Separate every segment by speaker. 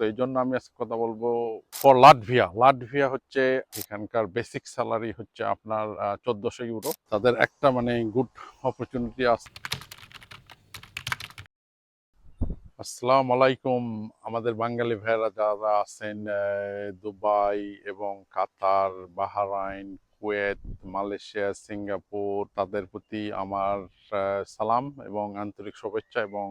Speaker 1: তো এই জন্য আমি আজকে কথা বলব ফর লাটভিয়া লাটভিয়া হচ্ছে এখানকার বেসিক স্যালারি হচ্ছে আপনার চোদ্দশো ইউরো তাদের একটা মানে গুড অপরচুনিটি আছে আসসালামু আলাইকুম। আমাদের বাঙালি ভাইয়েরা যারা আছেন দুবাই এবং Qatar, Bahrain, Kuwait, Malaysia, Singapore, তাদের প্রতি আমার সালাম এবং আন্তরিক শুভেচ্ছা এবং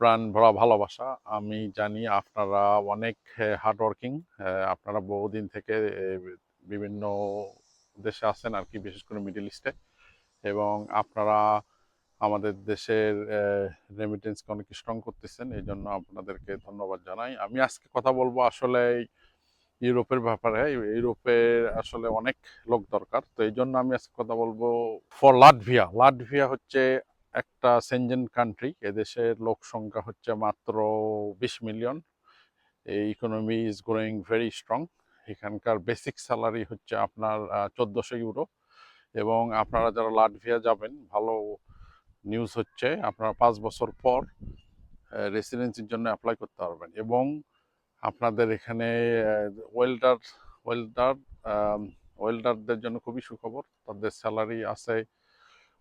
Speaker 1: প্রাণ ভরা ভালোবাসা। আমি জানি আপনারা অনেক হার্ডওয়ার্কিং আপনারা বহুদিন থেকে বিভিন্ন দেশে আছেন আর কি, বিশেষ করে মিডিল ইস্টে এবং আপনারা আমাদের দেশের রেমিটেন্সকে অনেক স্ট্রং করতেছেন এই জন্য আপনাদেরকে ধন্যবাদ জানাই। আমি আজকে কথা বলব আসলে ইউরোপের ব্যাপারে। ইউরোপে আসলে অনেক লোক দরকার, তো এই জন্য আমি আজকে কথা বলব ফর লাটভিয়া লাটভিয়া হচ্ছে একটা সেনজেন কান্ট্রি এদেশের লোক সংখ্যা হচ্ছে মাত্র বিশ মিলিয়ন এই economy is growing very strong এখানকার বেসিক স্যালারি হচ্ছে আপনার চোদ্দোশো ইউরো এবং আপনারা যারা লাটভিয়া যাবেন, ভালো নিউজ হচ্ছে আপনারা পাঁচ বছর পর রেসিডেন্সির জন্য অ্যাপ্লাই করতে পারবেন। এবং আপনাদের এখানে ওয়েল্ডার ওয়েল্ডার ওয়েল্ডারদের জন্য খুবই সুখবর। তাদের স্যালারি আছে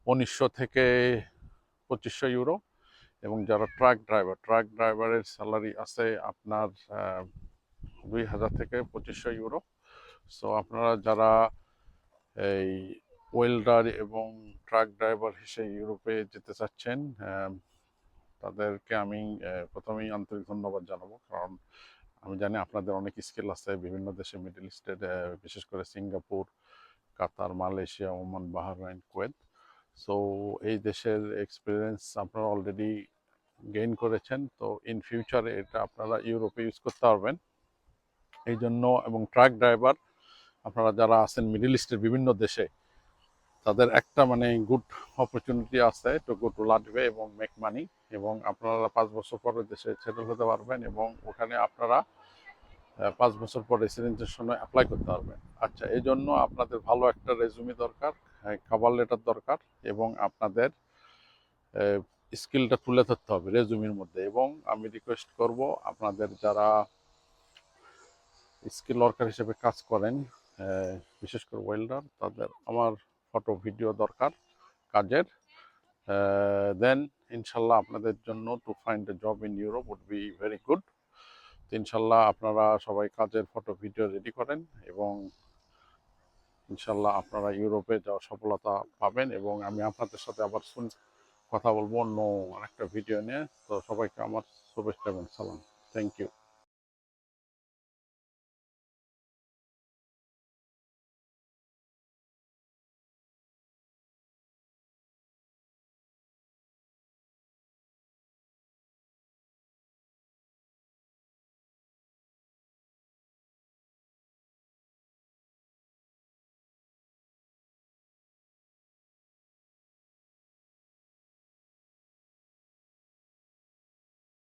Speaker 1: উনিশশো থেকে পঁচিশশো ইউরো এবং যারা ট্রাক ড্রাইভার, ট্রাক ড্রাইভারের স্যালারি আছে আপনার দুই হাজার থেকে পঁচিশশো ইউরো। সো আপনারা যারা এই ওয়েল্ডার এবং ট্রাক ড্রাইভার হিসেবে ইউরোপে যেতে চাচ্ছেন তাদেরকে আমি প্রথমেই আন্তরিক ধন্যবাদ জানাব। কারণ আমি জানি আপনাদের অনেক স্কিল আছে বিভিন্ন দেশে, মিডল ইস্টের বিশেষ করে Singapore, Qatar, Malaysia, Oman, Bahrain, Kuwait. So এই দেশের এক্সপিরিয়েন্স আপনারা অলরেডি গেইন করেছেন। তো ইন ফিউচারে এটা আপনারা ইউরোপে ইউজ করতে পারবেন। এই জন্য এবং ট্রাক ড্রাইভার আপনারা যারা আছেন মিডিল ইস্টের বিভিন্ন দেশে, তাদের একটা মানে গুড অপরচুনিটি আছে টু গো টু লাটভে এবং মেক মানি এবং আপনারা পাঁচ বছর পরে দেশে সেটেল হতে পারবেন এবং ওখানে আপনারা পাঁচ বছর পর রেসিডেন্সের সময় অ্যাপ্লাই করতে পারবেন। আচ্ছা এই জন্য আপনাদের ভালো একটা রেজুমি দরকার। খাবার লেটার দরকার এবং আপনাদের স্কিলটা তুলে ধরতে হবে রেজুমির মধ্যে এবং আমি রিকোয়েস্ট করব আপনাদের যারা স্কিল ওয়ার্কার হিসেবে কাজ করেন বিশেষ করে ওয়েল্ডার তাদের আমার ফটো ভিডিও দরকার কাজের দেন ইনশাল্লাহ আপনাদের জন্য to find a job in Europe would be very good ইনশাল্লাহ আপনারা সবাই কাজের ফটো ভিডিও রেডি করেন এবং ইনশাল্লাহ আপনারা ইউরোপে যাওয়ার সফলতা পাবেন এবং আমি আপনাদের সাথে আবার শুন, কথা বলব অন্য আরেকটা ভিডিও নিয়ে। তো সবাইকে আমার শুভেচ্ছা এবং সালাম। Thank you.